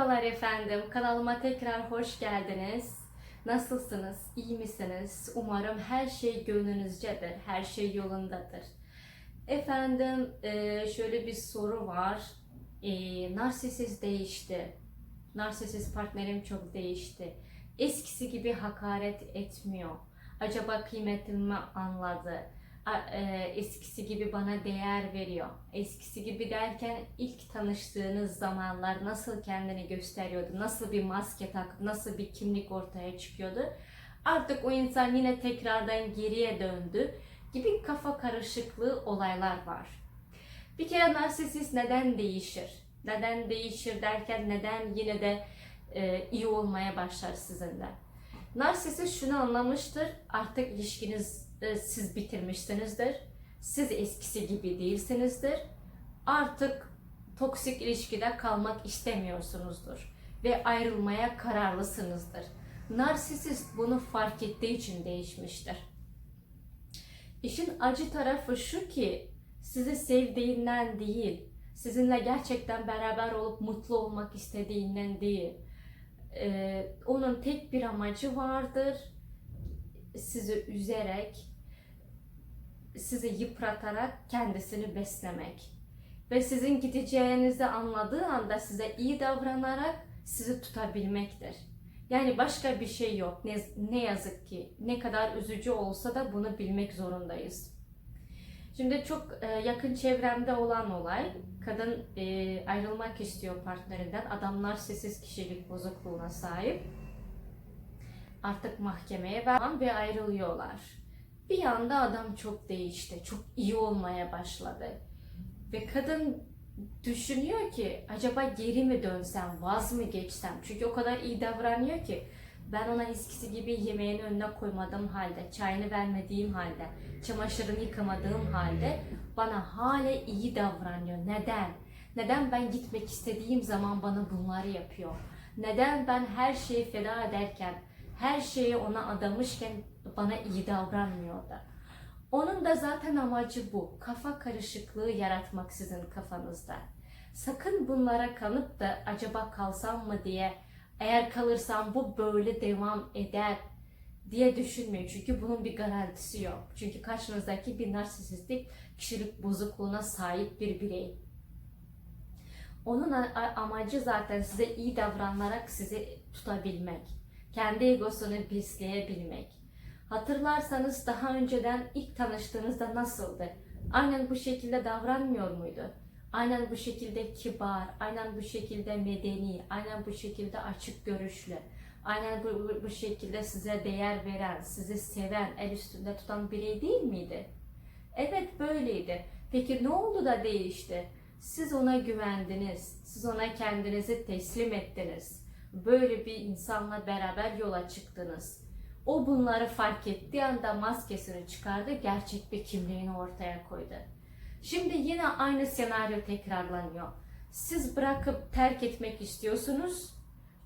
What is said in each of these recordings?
Merhabalar efendim. Kanalıma tekrar hoş geldiniz. Nasılsınız? İyi misiniz? Umarım her şey gönlünüzcedir. Her şey yolundadır. Efendim e, şöyle bir soru var. E, narsisist değişti. Narsisist partnerim çok değişti. Eskisi gibi hakaret etmiyor. Acaba kıymetimi anladı. E, eskisi gibi bana değer veriyor. Eskisi gibi derken ilk tanıştığınız zamanlar nasıl kendini gösteriyordu, nasıl bir maske takıp, nasıl bir kimlik ortaya çıkıyordu. Artık o insan yine tekrardan geriye döndü gibi kafa karışıklığı olaylar var. Bir kere narsisist neden değişir? Neden değişir derken neden yine de e, iyi olmaya başlar sizinle? Narsisist şunu anlamıştır. Artık ilişkiniz e, siz bitirmişsinizdir. Siz eskisi gibi değilsinizdir. Artık toksik ilişkide kalmak istemiyorsunuzdur ve ayrılmaya kararlısınızdır. Narsisist bunu fark ettiği için değişmiştir. İşin acı tarafı şu ki sizi sevdiğinden değil, sizinle gerçekten beraber olup mutlu olmak istediğinden değil. Ee, onun tek bir amacı vardır. Sizi üzerek, sizi yıpratarak kendisini beslemek. Ve sizin gideceğinizi anladığı anda size iyi davranarak sizi tutabilmektir. Yani başka bir şey yok. Ne, ne yazık ki ne kadar üzücü olsa da bunu bilmek zorundayız. Şimdi çok e, yakın çevremde olan olay, kadın e, ayrılmak istiyor partnerinden. Adamlar sessiz kişilik bozukluğuna sahip. Artık mahkemeye ve ayrılıyorlar. Bir anda adam çok değişti, çok iyi olmaya başladı. Ve kadın düşünüyor ki acaba geri mi dönsem, vaz mı geçsem? Çünkü o kadar iyi davranıyor ki ben ona eskisi gibi yemeğini önüne koymadığım halde, çayını vermediğim halde, çamaşırını yıkamadığım halde bana hala iyi davranıyor. Neden? Neden ben gitmek istediğim zaman bana bunları yapıyor? Neden ben her şeyi feda ederken, her şeyi ona adamışken bana iyi davranmıyor da? Onun da zaten amacı bu. Kafa karışıklığı yaratmak sizin kafanızda. Sakın bunlara kanıp da acaba kalsam mı diye eğer kalırsam bu böyle devam eder diye düşünmeyin. Çünkü bunun bir garantisi yok. Çünkü karşınızdaki bir narsistik kişilik bozukluğuna sahip bir birey. Onun amacı zaten size iyi davranarak sizi tutabilmek. Kendi egosunu besleyebilmek. Hatırlarsanız daha önceden ilk tanıştığınızda nasıldı? Aynen bu şekilde davranmıyor muydu? Aynen bu şekilde kibar, aynen bu şekilde medeni, aynen bu şekilde açık görüşlü, aynen bu, bu, bu şekilde size değer veren, sizi seven, el üstünde tutan birey değil miydi? Evet böyleydi. Peki ne oldu da değişti? Siz ona güvendiniz, siz ona kendinizi teslim ettiniz. Böyle bir insanla beraber yola çıktınız. O bunları fark ettiği anda maskesini çıkardı, gerçek bir kimliğini ortaya koydu. Şimdi yine aynı senaryo tekrarlanıyor. Siz bırakıp terk etmek istiyorsunuz.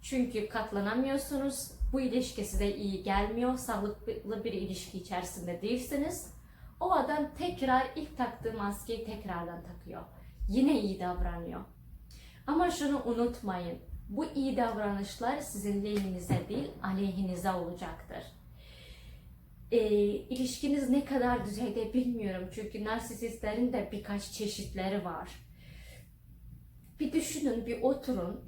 Çünkü katlanamıyorsunuz. Bu ilişki size iyi gelmiyor. Sağlıklı bir ilişki içerisinde değilsiniz. O adam tekrar ilk taktığı maskeyi tekrardan takıyor. Yine iyi davranıyor. Ama şunu unutmayın. Bu iyi davranışlar sizin lehinize değil, aleyhinize olacaktır. E, ilişkiniz ne kadar düzeyde bilmiyorum. Çünkü narsisistlerin de birkaç çeşitleri var. Bir düşünün, bir oturun.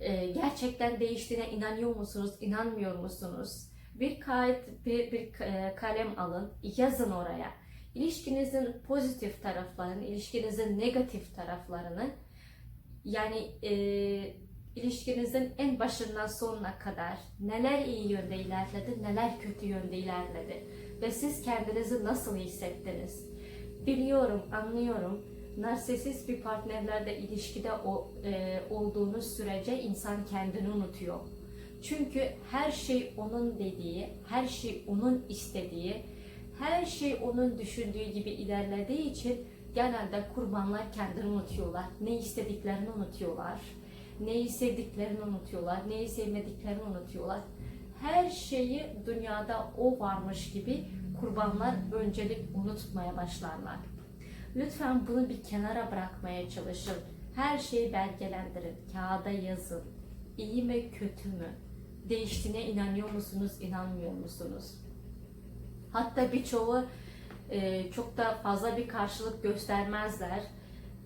E, gerçekten değiştiğine inanıyor musunuz, inanmıyor musunuz? Bir kağıt, bir, bir e, kalem alın, yazın oraya. İlişkinizin pozitif taraflarını, ilişkinizin negatif taraflarını yani e, ilişkinizin en başından sonuna kadar neler iyi yönde ilerledi, neler kötü yönde ilerledi ve siz kendinizi nasıl hissettiniz? Biliyorum, anlıyorum. Narsisist bir partnerlerde ilişkide o, e, olduğunuz sürece insan kendini unutuyor. Çünkü her şey onun dediği, her şey onun istediği, her şey onun düşündüğü gibi ilerlediği için genelde kurbanlar kendini unutuyorlar. Ne istediklerini unutuyorlar. Neyi sevdiklerini unutuyorlar. Neyi sevmediklerini unutuyorlar. Her şeyi dünyada o varmış gibi kurbanlar öncelik unutmaya başlarlar. Lütfen bunu bir kenara bırakmaya çalışın. Her şeyi belgelendirin, kağıda yazın. iyi mi kötü mü? Değiştiğine inanıyor musunuz, inanmıyor musunuz? Hatta birçoğu e, çok da fazla bir karşılık göstermezler.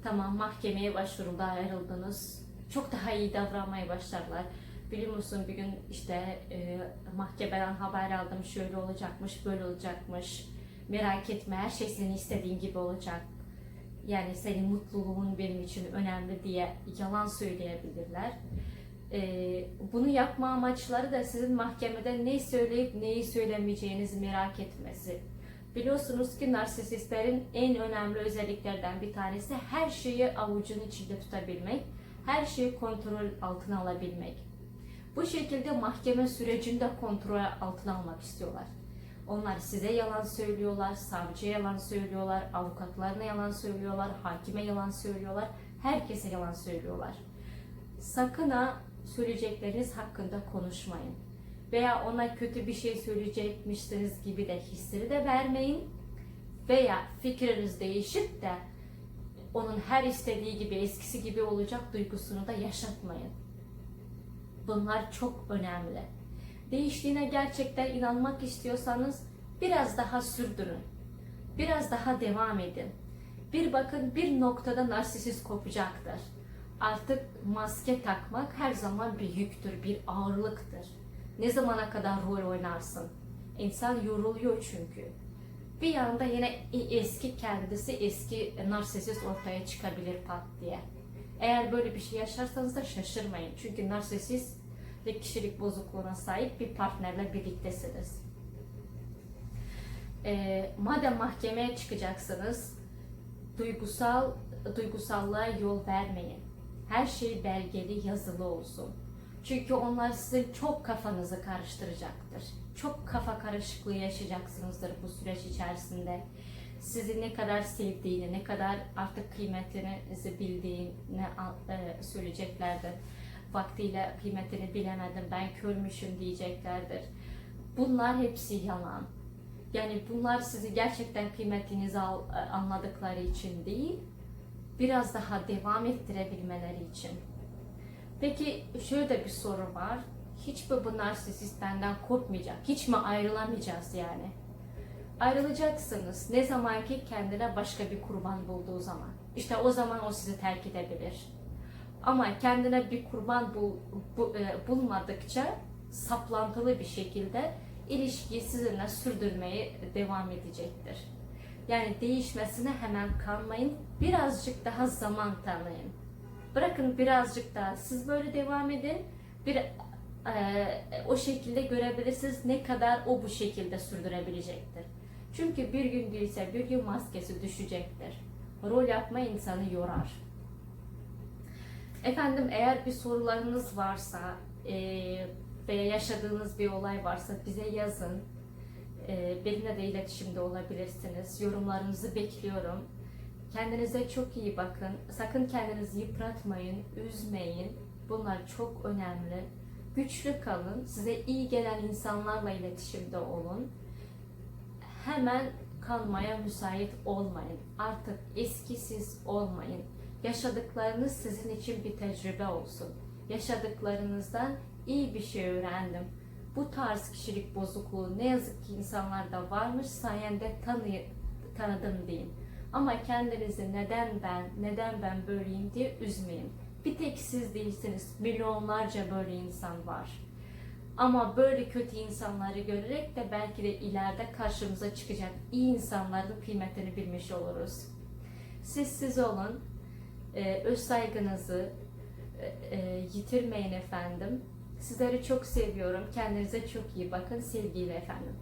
Tamam mahkemeye başvuruldu ayrıldınız. Çok daha iyi davranmaya başlarlar. Biliyor musun bir gün işte e, mahkemeden haber aldım şöyle olacakmış böyle olacakmış. Merak etme her şey senin istediğin gibi olacak. Yani senin mutluluğun benim için önemli diye yalan söyleyebilirler. E, bunu yapma amaçları da sizin mahkemede ne söyleyip neyi söylemeyeceğinizi merak etmesi. Biliyorsunuz ki narsisistlerin en önemli özelliklerden bir tanesi her şeyi avucun içinde tutabilmek, her şeyi kontrol altına alabilmek. Bu şekilde mahkeme sürecinde kontrol altına almak istiyorlar. Onlar size yalan söylüyorlar, savcıya yalan söylüyorlar, avukatlarına yalan söylüyorlar, hakime yalan söylüyorlar, herkese yalan söylüyorlar. Sakın ha söyleyecekleriniz hakkında konuşmayın. Veya ona kötü bir şey söyleyecekmişsiniz gibi de hissini de vermeyin. Veya fikriniz değişip de onun her istediği gibi eskisi gibi olacak duygusunu da yaşatmayın. Bunlar çok önemli. Değiştiğine gerçekten inanmak istiyorsanız biraz daha sürdürün. Biraz daha devam edin. Bir bakın bir noktada narsisist kopacaktır. Artık maske takmak her zaman bir yüktür, bir ağırlıktır. Ne zamana kadar rol oynarsın? İnsan yoruluyor çünkü. Bir anda yine eski kendisi, eski narsisist ortaya çıkabilir pat diye. Eğer böyle bir şey yaşarsanız da şaşırmayın. Çünkü narsisist ve kişilik bozukluğuna sahip bir partnerle birliktesiniz. E, madem mahkemeye çıkacaksınız, duygusal duygusallığa yol vermeyin. Her şey belgeli, yazılı olsun. Çünkü onlar sizin çok kafanızı karıştıracaktır. Çok kafa karışıklığı yaşayacaksınızdır bu süreç içerisinde. Sizi ne kadar sevdiğini, ne kadar artık kıymetinizi bildiğini e, söyleyeceklerdir vaktiyle kıymetini bilemedim, ben körmüşüm diyeceklerdir. Bunlar hepsi yalan. Yani bunlar sizi gerçekten kıymetinizi anladıkları için değil, biraz daha devam ettirebilmeleri için. Peki şöyle de bir soru var. Hiç mi bu narsisist benden korkmayacak? Hiç mi ayrılamayacağız yani? Ayrılacaksınız ne zaman ki kendine başka bir kurban bulduğu zaman. İşte o zaman o sizi terk edebilir ama kendine bir kurban bul, bu, e, bulmadıkça saplantılı bir şekilde ilişkiyi sizinle sürdürmeye devam edecektir. Yani değişmesine hemen kanmayın. Birazcık daha zaman tanıyın. Bırakın birazcık daha siz böyle devam edin. Bir e, o şekilde görebilirsiniz ne kadar o bu şekilde sürdürebilecektir. Çünkü bir gün değilse bir gün maskesi düşecektir. Rol yapma insanı yorar. Efendim eğer bir sorularınız varsa e, veya yaşadığınız bir olay varsa bize yazın. E, benimle de iletişimde olabilirsiniz. Yorumlarınızı bekliyorum. Kendinize çok iyi bakın. Sakın kendinizi yıpratmayın, üzmeyin. Bunlar çok önemli. Güçlü kalın. Size iyi gelen insanlarla iletişimde olun. Hemen kalmaya müsait olmayın. Artık eskisiz olmayın Yaşadıklarınız sizin için bir tecrübe olsun. Yaşadıklarınızdan iyi bir şey öğrendim. Bu tarz kişilik bozukluğu ne yazık ki insanlarda varmış sayende tanı tanıdım deyin. Ama kendinizi neden ben, neden ben böyleyim diye üzmeyin. Bir tek siz değilsiniz, milyonlarca böyle insan var. Ama böyle kötü insanları görerek de belki de ileride karşımıza çıkacak iyi insanların kıymetini bilmiş oluruz. Siz siz olun, e, öz saygınızı e, e, yitirmeyin efendim. Sizleri çok seviyorum. Kendinize çok iyi bakın. Sevgiyle efendim.